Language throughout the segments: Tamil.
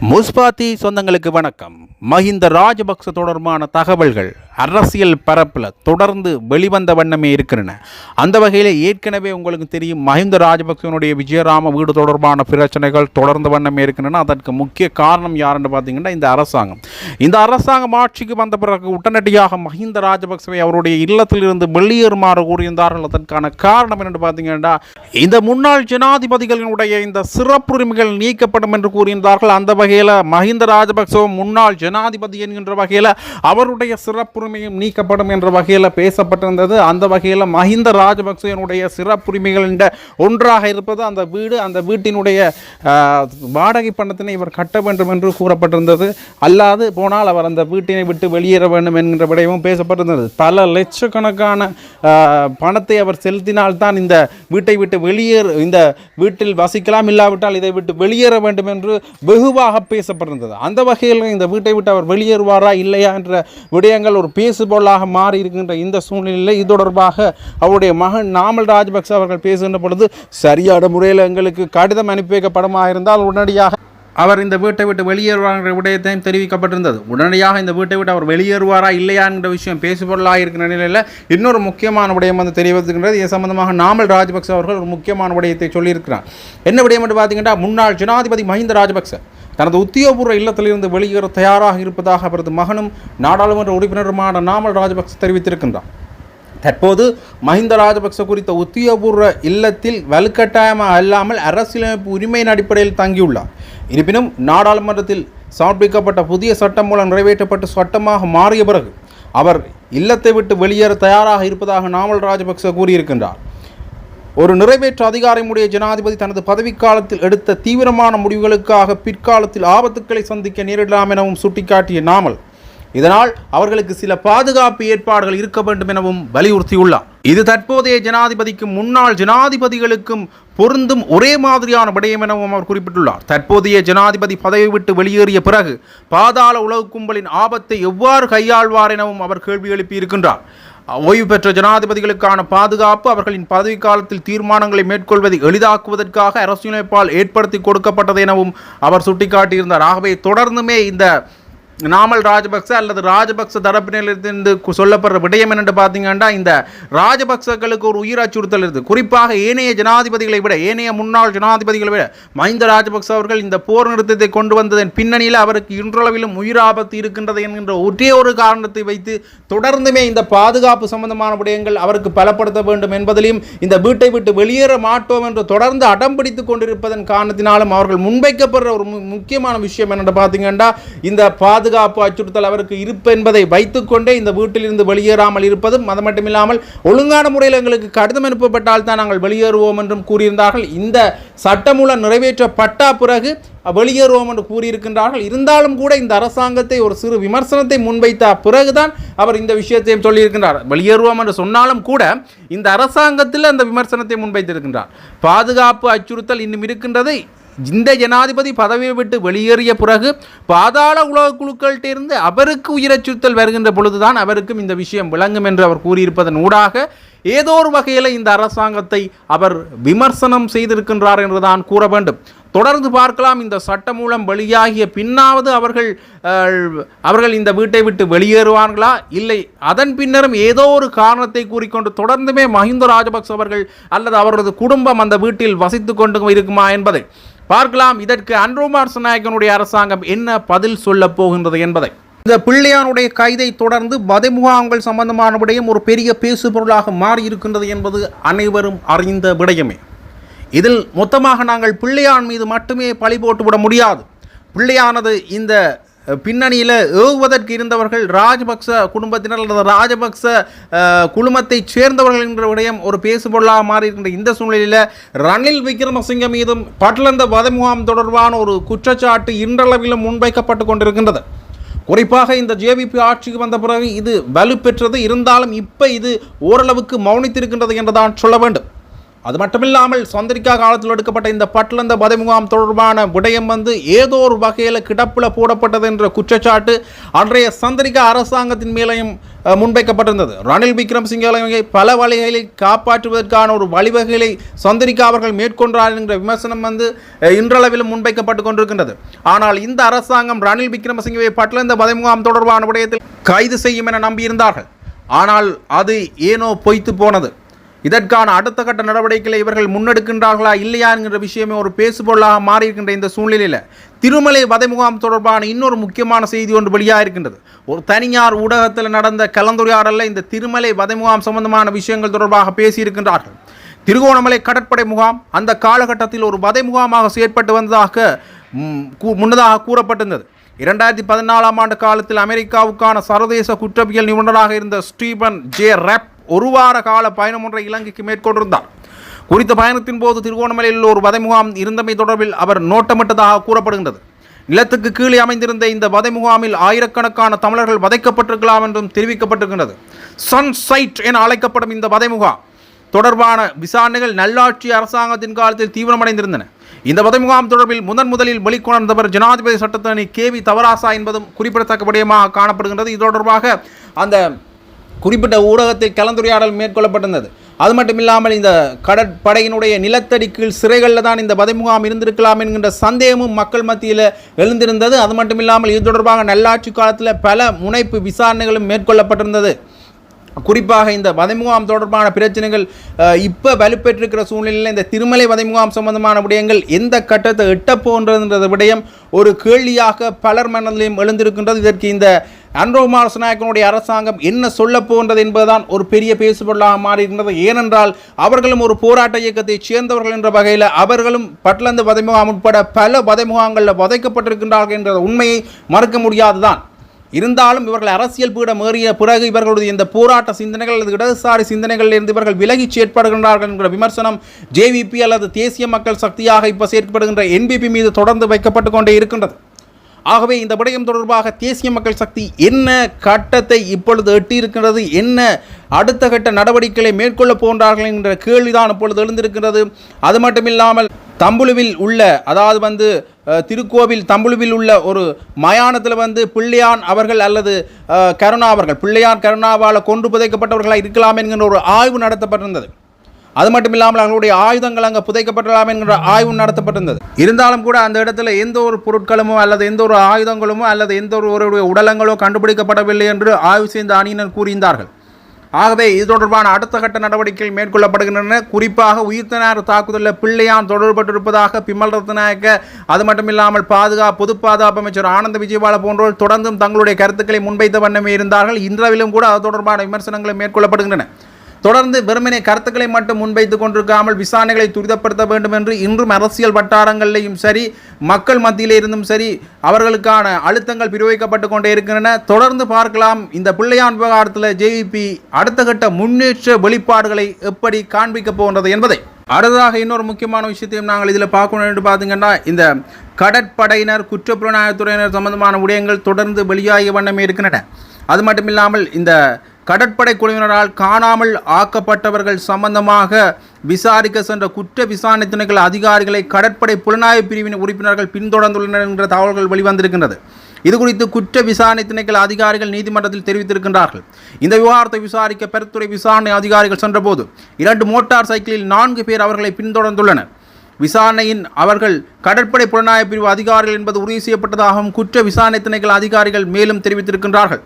முஸ்பாத்தி சொந்தங்களுக்கு வணக்கம். மஹிந்த ராஜபக்ச தொடர்பான தகவல்கள் அரசியல் பரப்பில் தொடர்ந்து வெளிவந்த வண்ணமே இருக்கின்றன. அந்த வகையில் ஏற்கனவே உங்களுக்கு தெரியும் மஹிந்த ராஜபக்சனுடைய விஜயராம வீடு தொடர்பான பிரச்சனைகள் தொடர்ந்த வண்ணமே இருக்கின்றன. அதற்கு முக்கிய காரணம் யாருன்னு பார்த்தீங்கன்னா இந்த அரசாங்கம். இந்த அரசாங்கம் ஆட்சிக்கு வந்த பிறகு உடனடியாக மஹிந்த ராஜபக்சவை அவருடைய இல்லத்திலிருந்து வெளியேறுமாறு கூறியிருந்தார்கள். அதற்கான காரணம் என்னென்னு பார்த்தீங்கன்னா இந்த முன்னாள் ஜனாதிபதிகளினுடைய இந்த சிறப்புரிமைகள் நீக்கப்படும் என்று கூறியிருந்தார்கள். அந்த வகையில் மஹிந்த ராஜபக்சவும் முன்னாள் ஜனாதிபதி என்கின்ற வகையில் அவருடைய சிறப்புரிமையும் நீக்கப்படும் என்ற வகையில் பேசப்பட்டிருந்தது. அந்த வகையில் மஹிந்த ராஜபக்சனுடைய சிறப்புரிமைகள் என்ற ஒன்றாக இருப்பது அந்த வீடு அந்த வீட்டினுடைய வாடகை பணத்தினை இவர் கட்ட வேண்டும் என்று கூறப்பட்டிருந்தது. அல்லாது போனால் அவர் அந்த வீட்டினை விட்டு வெளியேற வேண்டும் என்கின்ற விடயமும் பேசப்பட்டிருந்தது. பல லட்சக்கணக்கான பணத்தை அவர் செலுத்தினால்தான் இந்த வீட்டை விட்டு வெளியேற இந்த வீட்டில் வசிக்கலாம் இல்லாவிட்டால் இதை விட்டு வெளியேற வேண்டும் என்று வெகுவாக பேசப்பட்டிருந்தது. அந்த வகையில் இந்த வீட்டை விட்டு அவர் வெளியேறுவாரா இல்லையா என்ற விடயங்கள் ஒரு பேசுபொருளாக மாறி இருக்கின்ற இந்த சூழ்நிலையில் இது தொடர்பாக அவருடைய மகன் நாமல் ராஜபக்ச அவர்கள் பேசுகின்ற பொழுது சரியான முறையில் எங்களுக்கு கடிதம் அனுப்பி வைக்கப்படமாக இருந்தால் உடனடியாக அவர் இந்த வீட்டை விட்டு வெளியேறுவாங்கிற விடயத்தையும் தெரிவிக்கப்பட்டிருந்தது. உடனடியாக இந்த வீட்டை விட்டு அவர் வெளியேறுவாரா இல்லையா என்ற விஷயம் பேசுபொருளாக இருக்கிற நிலையில் இன்னொரு முக்கியமான விடயம் வந்து தெரிவித்துக்கின்றது இது சம்பந்தமாக நாமல் ராஜபக்ச அவர்கள் ஒரு முக்கியமான விடயத்தை சொல்லியிருக்கிறார். என்ன விடயம் என்று பார்த்தீங்கன்னா முன்னாள் ஜனாதிபதி மஹிந்த ராஜபக்ச தனது உத்தியோகபூர்வ இல்லத்திலிருந்து வெளியேற தயாராக இருப்பதாக அவரது மகனும் நாடாளுமன்ற உறுப்பினருமான நாமல் ராஜபக்ச தெரிவித்திருக்கின்றார். தற்போது மஹிந்த ராஜபக்ச குறித்த உத்தியோகபூர்வ இல்லத்தில் வலுக்கட்டாயமாக அல்லாமல் அரசியலமைப்பு உரிமையின் அடிப்படையில் தங்கியுள்ளார். இருப்பினும் நாடாளுமன்றத்தில் சமர்ப்பிக்கப்பட்ட புதிய சட்டம் மூலம் நிறைவேற்றப்பட்டு சட்டமாக மாறிய பிறகு அவர் இல்லத்தை விட்டு வெளியேற தயாராக இருப்பதாக நாமல் ராஜபக்ச கூறியிருக்கின்றார். ஒரு நிறைவேற்று அதிகாரமுடைய ஜனாதிபதி தனது பதவிக்காலத்தில் எடுத்த தீவிரமான முடிவுகளுக்காக பிற்காலத்தில் ஆபத்துக்களை சந்திக்க நேரிடலாம் எனவும் சுட்டிக்காட்டிய நாமல் இதனால் அவர்களுக்கு சில பாதுகாப்பு ஏற்பாடுகள் இருக்க வேண்டும் எனவும் வலியுறுத்தியுள்ளார். இது தற்போதைய ஜனாதிபதிக்கும் முன்னாள் ஜனாதிபதிகளுக்கும் பொருந்தும் ஒரே மாதிரியான விடயம் எனவும் அவர் குறிப்பிட்டுள்ளார். தற்போதைய ஜனாதிபதி பதவி விட்டு வெளியேறிய பிறகு பாதாள உலக கும்பலின் ஆபத்தை எவ்வாறு கையாள்வார் எனவும் அவர் கேள்வி எழுப்பியிருக்கின்றார். ஓய்வு பெற்ற ஜனாதிபதிகளுக்கான பாதுகாப்பு அவர்களின் பதவிக்காலத்தில் தீர்மானங்களை மேற்கொள்வதை எளிதாக்குவதற்காக அரசியலமைப்பால் ஏற்படுத்தி கொடுக்கப்பட்டது எனவும் அவர் சுட்டிக்காட்டியிருந்தார். ஆகவே தொடர்ந்துமே இந்த நாமல் ராஜபக்ச அல்லது ராஜபக்ச தரப்பினரிலிருந்து கு- சொல்லப்படுற விடயம் என்னென்று பார்த்தீங்கன்னா இந்த ராஜபக்சர்களுக்கு ஒரு உயிர் அச்சுறுத்தல் இருக்குது குறிப்பாக ஏனைய ஜனாதிபதிகளை விட ஏனைய முன்னாள் ஜனாதிபதிகளை விட மஹிந்த ராஜபக்ச அவர்கள் இந்த போர் நிறுத்தத்தை கொண்டு வந்ததன் பின்னணியில் அவருக்கு இன்றளவிலும் உயிர் ஆபத்து இருக்கின்றது என்கின்ற ஒரே ஒரு காரணத்தை வைத்து தொடர்ந்துமே இந்த பாதுகாப்பு சம்பந்தமான விடயங்கள் அவருக்கு பலப்படுத்த வேண்டும் என்பதிலும் இந்த வீட்டை விட்டு வெளியேற மாட்டோம் என்று தொடர்ந்து அடம்பிடித்துக் கொண்டிருப்பதன் காரணத்தினாலும் அவர்கள் முன்வைக்கப்படுற ஒரு மு- முக்கியமான விஷயம் என்னென்று பார்த்தீங்கன்னா இந்த பாதுகாப்பு அச்சுறுத்தல் அவருக்கு இருப்பு என்பதை வைத்துக்கொண்டே இந்த வீட்டிலிருந்து வெளியேறாமல் இருப்பதும் அது மட்டுமில்லாமல் ஒழுங்கான முறையில் எங்களுக்கு கடிதம் அனுப்பப்பட்டால் தான் நாங்கள் வெளியேறுவோம் என்றும் கூறியிருந்தார்கள். இந்த சட்டமூலம் நிறைவேற்றப்பட்ட பிறகு வெளியேறுவோம் என்று கூறியிருக்கின்றார்கள். இருந்தாலும் கூட இந்த அரசாங்கத்தை ஒரு சிறு விமர்சனத்தை முன்வைத்த பிறகுதான் அவர் இந்த விஷயத்தையும் சொல்லியிருக்கின்றார். வெளியேறுவோம் என்று சொன்னாலும் கூட இந்த அரசாங்கத்தில் அந்த விமர்சனத்தை முன்வைத்திருக்கின்றார். பாதுகாப்பு அச்சுறுத்தல் இன்னும் இருக்கின்றது இந்த ஜனாதிபதி பதவியை விட்டு வெளியேறிய பிறகு பாதாள உலக குழுக்கள்கிட்ட இருந்து அவருக்கு உயிரச்சுறுத்தல் வருகின்ற பொழுதுதான் அவருக்கும் இந்த விஷயம் விளங்கும் என்று அவர் கூறியிருப்பதன் ஊடாக ஏதோ ஒரு வகையில் இந்த அரசாங்கத்தை அவர் விமர்சனம் செய்திருக்கின்றார் என்றுதான் கூற வேண்டும். தொடர்ந்து பார்க்கலாம் இந்த சட்டம் மூலம் வெளியாகிய பின்னாவது அவர்கள் அவர்கள் இந்த வீட்டை விட்டு வெளியேறுவார்களா? இல்லை. அதன் பின்னரும் ஏதோ ஒரு காரணத்தை கூறிக்கொண்டு தொடர்ந்துமே மஹிந்த ராஜபக்ச அவர்கள் அல்லது அவரது குடும்பம் அந்த வீட்டில் வசித்து கொண்டு இருக்குமா என்பதை பார்க்கலாம். இதற்கு அன்ரோமார் நாயக்கனுடைய அரசாங்கம் என்ன பதில் சொல்லப் போகின்றது என்பதை. இந்த பிள்ளையானுடைய கைதை தொடர்ந்து வதை முகாம்கள் சம்பந்தமான விடயம் ஒரு பெரிய பேசு பொருளாக மாறியிருக்கின்றது என்பது அனைவரும் அறிந்த விடயமே. இதில் மொத்தமாக நாங்கள் பிள்ளையான் மீது மட்டுமே பழி போட்டுவிட முடியாது. பிள்ளையானது இந்த பின்னணியில் ஏவுவதற்கு இருந்தவர்கள் ராஜபக்ச குடும்பத்தினர் அல்லது ராஜபக்ச குழுமத்தைச் சேர்ந்தவர்கள் என்ற விடயம் ஒரு பேசுபொருளாக மாறி இருக்கின்ற இந்த சூழ்நிலையில் ரணில் விக்ரமசிங்க மீதும் பட்லந்த வத முகாம் தொடர்பான ஒரு குற்றச்சாட்டு இன்றளவிலும் முன்வைக்கப்பட்டு கொண்டிருக்கின்றது. குறிப்பாக இந்த ஜேவிபி ஆட்சிக்கு வந்த பிறகு இது வலுப்பெற்றது. இருந்தாலும் இப்போ இது ஓரளவுக்கு மௌனித்திருக்கின்றது என்றுதான் சொல்ல வேண்டும். அது மட்டுமில்லாமல் சந்திரிகா காலத்தில் எடுக்கப்பட்ட இந்த பட்லந்த வதை முகாம் தொடர்பான விடயம் வந்து ஏதோ ஒரு வகையில் கிடப்பில் போடப்பட்டது என்ற குற்றச்சாட்டு அன்றைய சந்திரிகா அரசாங்கத்தின் மேலையும் முன்வைக்கப்பட்டிருந்தது. ரணில் விக்ரமசிங்கே பல வழிகளை காப்பாற்றுவதற்கான ஒரு வழிவகைகளை சந்திரிகா அவர்கள் மேற்கொண்டார் என்கிற விமர்சனம் வந்து இன்றளவிலும் முன்வைக்கப்பட்டு கொண்டிருக்கின்றது. ஆனால் இந்த அரசாங்கம் ரணில் விக்ரமசிங்கவை பட்லந்த வதை முகாம் தொடர்பான விடயத்தில் கைது செய்யும் என நம்பியிருந்தார்கள். ஆனால் அது ஏனோ பொய்த்து போனது. இதற்கான அடுத்த கட்ட நடவடிக்கைகளை இவர்கள் முன்னெடுக்கின்றார்களா இல்லையா என்கிற விஷயமே ஒரு பேசுபொருளாக மாறியிருக்கின்ற இந்த சூழ்நிலையில் திருமலை வதை முகாம் தொடர்பான இன்னொரு முக்கியமான செய்தி ஒன்று வெளியாக இருக்கின்றது ஒரு தனியார் ஊடகத்தில் நடந்த கலந்துரையாடலில் இந்த திருமலை வதை முகாம் சம்பந்தமான விஷயங்கள் தொடர்பாக பேசியிருக்கின்றார்கள். திருகோணமலை கடற்படை முகாம் அந்த காலகட்டத்தில் ஒரு வதை முகாமாக செயற்பட்டு வந்ததாக முன்னதாக கூறப்பட்டிருந்தது. இரண்டாயிரத்தி பதினாலாம் ஆண்டு காலத்தில் அமெரிக்காவுக்கான சர்வதேச குற்றவியல் நிபுணராக இருந்த ஸ்டீபன் ஜே ரெப் ஒரு வார கால பயணம் ஒன்றை இலங்கைக்கு மேற்கொண்டிருந்தார். குறித்த பயணத்தின் போது திருகோணமலையில் ஒரு வதை முகாம் இருந்தமை தொடர்பில் அவர் நோட்டமிட்டதாக கூறப்படுகின்றது. நிலத்துக்கு கீழே அமைந்திருந்த இந்த வதை முகாமில் ஆயிரக்கணக்கான தமிழர்கள் வதைக்கப்பட்டிருக்கலாம் என்றும் தெரிவிக்கப்பட்டிருக்கின்றது. சன் சைட் என அழைக்கப்படும் இந்த வதை முகாம் தொடர்பான விசாரணைகள் நல்லாட்சி அரசாங்கத்தின் காலத்தில் தீவிரமடைந்திருந்தன. இந்த வதை முகாம் தொடர்பில் முதன் முதலில் வெளிக்கொணர்ந்தவர் ஜனாதிபதி சட்டத்தரணி கே வி தவராசா என்பதும் குறிப்பிடத்தக்க விடயமாக காணப்படுகின்றது. இது தொடர்பாக அந்த குறிப்பிட்ட ஊடகத்தில் கலந்துரையாடல் மேற்கொள்ளப்பட்டிருந்தது. அது மட்டும் இல்லாமல் இந்த கடற்படையினுடைய நிலத்தடி கீழ் சிறைகளில் தான் இந்த பதைமுகாம் இருந்திருக்கலாம் என்கின்ற சந்தேகமும் மக்கள் மத்தியில் எழுந்திருந்தது. அது மட்டும் இல்லாமல் இது தொடர்பாக நல்லாட்சி காலத்தில் பல முனைப்பு விசாரணைகளும் மேற்கொள்ளப்பட்டிருந்தது. குறிப்பாக இந்த வதைமுகாம் தொடர்பான பிரச்சனைகள் இப்போ வலுப்பெற்றிருக்கிற சூழ்நிலையில் இந்த திருமலை வதைமுகாம் சம்பந்தமான விடயங்கள் எந்த கட்டத்தை எட்டப் போன்றதுன்ற விடயம் ஒரு கேள்வியாக பலர் மனதிலையும் எழுந்திருக்கின்றது. இதற்கு இந்த அன்ரோமார் நாயக்கனுடைய அரசாங்கம் என்ன சொல்ல போன்றது என்பதுதான் ஒரு பெரிய பேசுபொருளாக மாறியிருக்கிறது. ஏனென்றால் அவர்களும் ஒரு போராட்ட இயக்கத்தைச் சேர்ந்தவர்கள் என்ற வகையில் அவர்களும் பட்லந்து வதைமுகாம் உட்பட பல வதைமுகாங்களில் வதைக்கப்பட்டிருக்கின்றார்கள் என்ற உண்மையை மறுக்க முடியாதுதான். இருந்தாலும் இவர்கள் அரசியல் பீடம் ஏறிய பிறகு இவர்களுடைய இந்த போராட்ட சிந்தனைகள் அல்லது இடதுசாரி சிந்தனைகளில் இருந்து இவர்கள் விலகி செயற்படுகின்றார்கள் என்கிற விமர்சனம் ஜேவிபி அல்லது தேசிய மக்கள் சக்தியாக இப்போ செயற்படுகின்ற என்பிபி மீது தொடர்ந்து வைக்கப்பட்டு கொண்டே இருக்கின்றது. ஆகவே இந்த விடயம் தொடர்பாக தேசிய மக்கள் சக்தி என்ன கட்டத்தை இப்பொழுது எட்டியிருக்கிறது என்ன அடுத்த கட்ட நடவடிக்கைகளை மேற்கொள்ள போன்றார்கள் என்ற கேள்விதான் இப்பொழுது எழுந்திருக்கிறது அது மட்டுமில்லாமல் தம்புலுவில் உள்ள அதாவது வந்து திருக்கோவில் தம்புலுவில் உள்ள ஒரு மயானத்தில் வந்து பிள்ளையான் அவர்கள் அல்லது கருணா அவர்கள் பிள்ளையான் கருணாவால் கொன்று புதைக்கப்பட்டவர்களாக இருக்கலாம் என்கின்ற ஒரு ஆய்வு நடத்தப்பட்டிருந்தது. அது மட்டும் இல்லாமல் அவர்களுடைய ஆயுதங்கள் அங்கே புதைக்கப்படலாம் என்கிற ஆய்வு நடத்தப்பட்டிருந்தது. இருந்தாலும் கூட அந்த இடத்துல எந்த ஒரு பொருட்களுமோ அல்லது எந்த ஒரு ஆயுதங்களுமோ அல்லது எந்த ஒரு ஒருவருடைய உடலங்களோ கண்டுபிடிக்கப்படவில்லை என்று ஆய்வு செய்த அணியினர் கூறியிருந்தார்கள். ஆகவே இது தொடர்பான அடுத்த கட்ட நடவடிக்கைகள் மேற்கொள்ளப்படுகின்றன. குறிப்பாக உயிர்த்தனார் தாக்குதலில் பிள்ளையான் தொடர்பட்டிருப்பதாக பிமல் ரத்நாயக்க அது மட்டும் இல்லாமல் பாதுகாப்பு பொது பாதுகாப்பு அமைச்சர் ஆனந்த விஜயபால போன்றோர் தொடர்ந்தும் தங்களுடைய கருத்துக்களை முன்வைத்த வண்ணமே இருந்தார்கள். இன்றவிலும் கூட அது தொடர்பான விமர்சனங்கள் மேற்கொள்ளப்படுகின்றன. தொடர்ந்து வெறுமனே கருத்துக்களை மட்டும் முன்வைத்துக் கொண்டிருக்காமல் விசாரணைகளை துரிதப்படுத்த வேண்டும் என்று இன்றும் அரசியல் வட்டாரங்களிலேயும் சரி மக்கள் மத்தியிலே இருந்தும் சரி அவர்களுக்கான அழுத்தங்கள் பிரயோகிக்கப்பட்டு கொண்டே இருக்கின்றன. தொடர்ந்து பார்க்கலாம் இந்த பிள்ளையான் விவகாரத்தில் ஜேவிபி அடுத்த கட்ட முன்னேற்ற வெளிப்பாடுகளை எப்படி காண்பிக்க போகின்றது என்பதை. அடுத்ததாக இன்னொரு முக்கியமான விஷயத்தையும் நாங்கள் இதில் பார்க்கணும் என்று பார்த்தீங்கன்னா இந்த கடற்படையினர் குற்றப்புலனாய்வுத்துறையினர் சம்பந்தமான விடயங்கள் தொடர்ந்து வெளியாகிய வண்ணமே இருக்கின்றன. அது மட்டும் இல்லாமல் இந்த கடற்படை குழுவினரால் காணாமல் ஆக்கப்பட்டவர்கள் சம்பந்தமாக விசாரிக்க சென்ற குற்ற விசாரணை திணைக்கள் அதிகாரிகளை கடற்படை புலனாய்வு பிரிவின் உறுப்பினர்கள் பின்தொடர்ந்துள்ளனர் என்ற தகவல்கள் வெளிவந்திருக்கின்றது. இது குறித்து குற்ற விசாரணை திணைக்கள் அதிகாரிகள் நீதிமன்றத்தில் தெரிவித்திருக்கின்றார்கள். இந்த விவகாரத்தை விசாரிக்க பெருத்துறை விசாரணை அதிகாரிகள் சென்றபோது இரண்டு மோட்டார் சைக்கிளில் நான்கு பேர் அவர்களை பின்தொடர்ந்துள்ளனர். விசாரணையின் அவர்கள் கடற்படை புலனாய்வு பிரிவு அதிகாரிகள் என்பது உறுதி செய்யப்பட்டதாகவும் குற்ற விசாரணை திணைக்கள் அதிகாரிகள் மேலும் தெரிவித்திருக்கின்றார்கள்.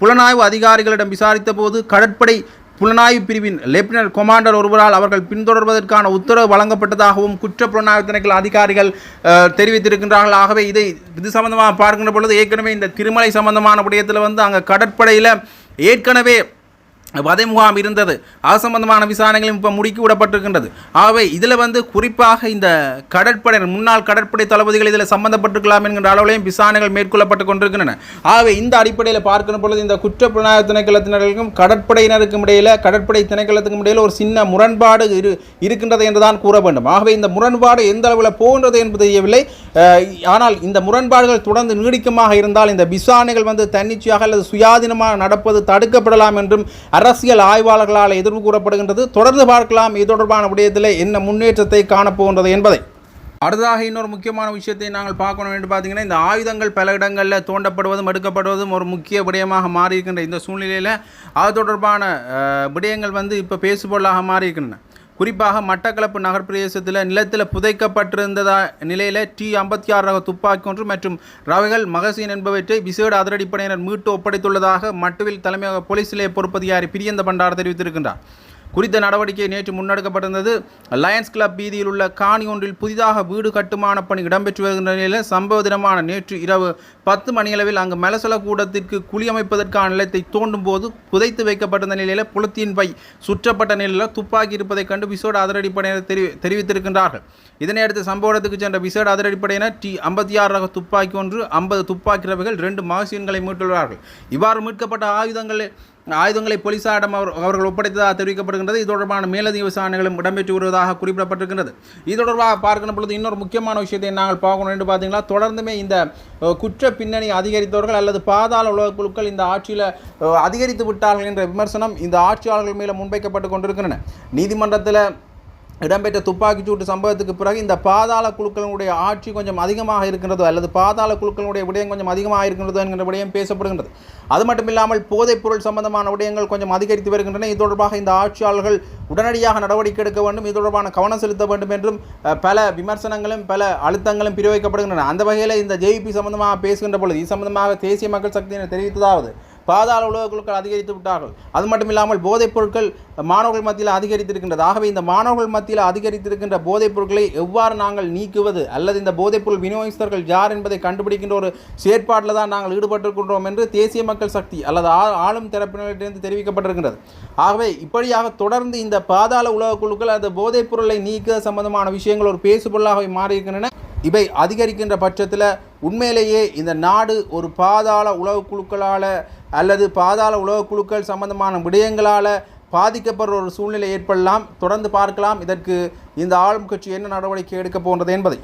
புலனாய்வு அதிகாரிகளிடம் விசாரித்த போது கடற்படை புலனாய்வு பிரிவின் லெப்டினன்ட் கொமாண்டர் ஒருவரால் அவர்கள் பின்தொடர்வதற்கான உத்தரவு வழங்கப்பட்டதாகவும் குற்ற புலனாய்வு திணைக்கள் அதிகாரிகள் தெரிவித்திருக்கின்றார்கள். ஆகவே இதை இது சம்பந்தமாக பார்க்கின்ற பொழுது ஏற்கனவே இந்த திருமலை சம்பந்தமான விடயத்தில் வந்து அங்கே கடற்படையில் ஏற்கனவே வதை முகாம் இருந்தது. அது சம்பந்தமான விசாரணைகளும் இப்போ முடுக்கி விடப்பட்டிருக்கின்றது. ஆகவே இதில் வந்து குறிப்பாக இந்த கடற்படை முன்னாள் கடற்படை தளபதிகள் இதில் சம்பந்தப்பட்டிருக்கலாம் என்கின்ற அளவிலையும் விசாரணைகள் மேற்கொள்ளப்பட்டு கொண்டிருக்கின்றன. ஆகவே இந்த அடிப்படையில் பார்க்கிற பொழுது இந்த குற்ற திணைக்களத்தினருக்கும் கடற்படையினருக்கும் இடையில் கடற்படை திணைக்களத்துக்கும் இடையில் ஒரு சின்ன முரண்பாடு இரு இருக்கின்றது என்றுதான் கூற வேண்டும் ஆகவே இந்த முரண்பாடு எந்த அளவில் போன்றது என்பது தெரியவில்லை. ஆனால் இந்த முரண்பாடுகள் தொடர்ந்து நீடிக்கமாக இருந்தால் இந்த விசாரணைகள் வந்து தன்னிச்சையாக அல்லது சுயாதீனமாக நடப்பது தடுக்கப்படலாம் என்றும் அரசியல் ஆய்வாளர்களால் எதிர்ப்பு கூறப்படுகின்றது. தொடர்ந்து பார்க்கலாம் இது தொடர்பான விடயத்தில் என்ன முன்னேற்றத்தை காணப்போகின்றது என்பதை. அடுத்ததாக இன்னொரு முக்கியமான விஷயத்தை நாங்கள் பார்க்கணும் என்று பார்த்தீங்கன்னா இந்த ஆயுதங்கள் பல இடங்களில் தோண்டப்படுவதும் எடுக்கப்படுவதும் ஒரு முக்கிய விடயமாக மாறியிருக்கின்ற இந்த சூழ்நிலையில் அது தொடர்பான விடயங்கள் வந்து இப்போ பேசுபொருளாக மாறியிருக்கின்றன. குறிப்பாக மட்டக்களப்பு நகர் பிரதேசத்தில் நிலத்தில் புதைக்கப்பட்டிருந்ததா நிலையில் டி ஐம்பத்தி ஆறு ரக துப்பாக்கி ஒன்று மற்றும் ரவைகள் மகசீன் என்பவற்றை விசேட அதிரடிப்படையினர் மீட்டு ஒப்படைத்துள்ளதாக மட்டுவில் தலைமையக போலீஸ் நிலைய பொறுப்பதிகாரி பிரியந்த பண்டார் தெரிவித்திருக்கின்றார். குறித்த நடவடிக்கை நேற்று முன்னெடுக்கப்பட்டிருந்தது. லயன்ஸ் கிளப் வீதியில் உள்ள காணி ஒன்றில் புதிதாக வீடு கட்டுமான பணி இடம்பெற்று வருகின்ற நிலையில் சம்பவ தினமான நேற்று இரவு பத்து மணியளவில் அங்கு மலசல கூடத்திற்கு குழி அமைப்பதற்கான நிலத்தை தோண்டும் போது புதைத்து வைக்கப்பட்டிருந்த நிலையில் புலத்தின் பை சுற்றப்பட்ட நிலையில் துப்பாக்கி இருப்பதைக் கண்டு விசேட அதிரடிப்படையினர் தெரிவி தெரிவித்திருக்கின்றார்கள். இதனையடுத்து சம்பவ இடத்துக்கு சென்ற விசேட அதிரடிப்படையினர் டி ஐம்பத்தி ஆறு ரக துப்பாக்கி ஒன்று ஐம்பது துப்பாக்கி ரவைகள் ரெண்டு மகசீன்களை மீட்டுள்ளார்கள். இவ்வாறு மீட்கப்பட்ட ஆயுதங்களை ஆயுதங்களை போலீசாரிடம் அவர் அவர்கள் ஒப்படைத்ததாக தெரிவிக்கப்படுகின்றது. இது தொடர்பான மேலதிக விசாரணைகளும் இடம்பெற்று வருவதாக குறிப்பிடப்பட்டிருக்கிறது இது தொடர்பாக பார்க்கிற பொழுது இன்னொரு முக்கியமான விஷயத்தை நாங்கள் பார்க்கணும் என்று பார்த்தீங்கன்னா தொடர்ந்துமே இந்த குற்ற பின்னணி அதிகரித்தவர்கள் அல்லது பாதாள உலக குழுக்கள் இந்த ஆட்சியில் அதிகரித்து விட்டார்கள் என்ற விமர்சனம் இந்த ஆட்சியாளர்கள் மேலே முன்வைக்கப்பட்டு கொண்டிருக்கின்றன. நீதிமன்றத்தில் இடம்பெற்ற துப்பாக்கிச்சூட்டு சம்பவத்துக்கு பிறகு இந்த பாதாள குழுக்களுடைய ஆட்சி கொஞ்சம் அதிகமாக இருக்கின்றதோ அல்லது பாதாள குழுக்களுடைய விடயம் கொஞ்சம் அதிகமாக இருக்கின்றதோ என்கிற விடயம் பேசப்படுகின்றது. அது மட்டும் இல்லாமல் போதைப் பொருள் சம்பந்தமான விடயங்கள் கொஞ்சம் அதிகரித்து வருகின்றன. இது தொடர்பாக இந்த ஆட்சியாளர்கள் உடனடியாக நடவடிக்கை எடுக்க வேண்டும். இது தொடர்பான கவனம் செலுத்த வேண்டும் என்றும் பல விமர்சனங்களும் பல அழுத்தங்களும் பிரிவைக்கப்படுகின்றன அந்த வகையில் இந்த ஜேபி சம்பந்தமாக பேசுகின்ற பொழுது இது சம்பந்தமாக தேசிய மக்கள் சக்தியினர் தெரிவித்ததாவது பாதாள உலக குழுக்கள் அதிகரித்து விட்டார்கள். அது மட்டும் இல்லாமல் போதைப் பொருட்கள் மாணவர்கள் மத்தியில் அதிகரித்திருக்கின்றது. ஆகவே இந்த மாணவர்கள் மத்தியில் அதிகரித்திருக்கின்ற போதைப் பொருட்களை எவ்வாறு நாங்கள் நீக்குவது? அல்லது இந்த போதைப் பொருள் யார் என்பதை கண்டுபிடிக்கின்ற ஒரு செயற்பாட்டில் தான் நாங்கள் ஈடுபட்டிருக்கின்றோம் என்று தேசிய மக்கள் சக்தி அல்லது ஆ- ஆளும் தரப்பினரிடமிருந்து தெரிவிக்கப்பட்டிருக்கின்றது. ஆகவே இப்படியாக தொடர்ந்து இந்த பாதாள உலக குழுக்கள் அந்த போதைப் பொருளை நீக்க சம்பந்தமான விஷயங்கள் ஒரு பேசுபொருளாகவே மாறியிருக்கின்றன. இவை அதிகரிக்கின்ற பட்சத்தில் உண்மையிலேயே இந்த நாடு ஒரு பாதாள உலக குழுக்களால் அல்லது பாதாள உலக குழுக்கள் சம்பந்தமான விடயங்களால் பாதிக்கப்படுற ஒரு சூழ்நிலை ஏற்படலாம். தொடர்ந்து பார்க்கலாம். இதற்கு இந்த ஆளும் கட்சி என்ன நடவடிக்கை எடுக்கப் போன்றது என்பதை.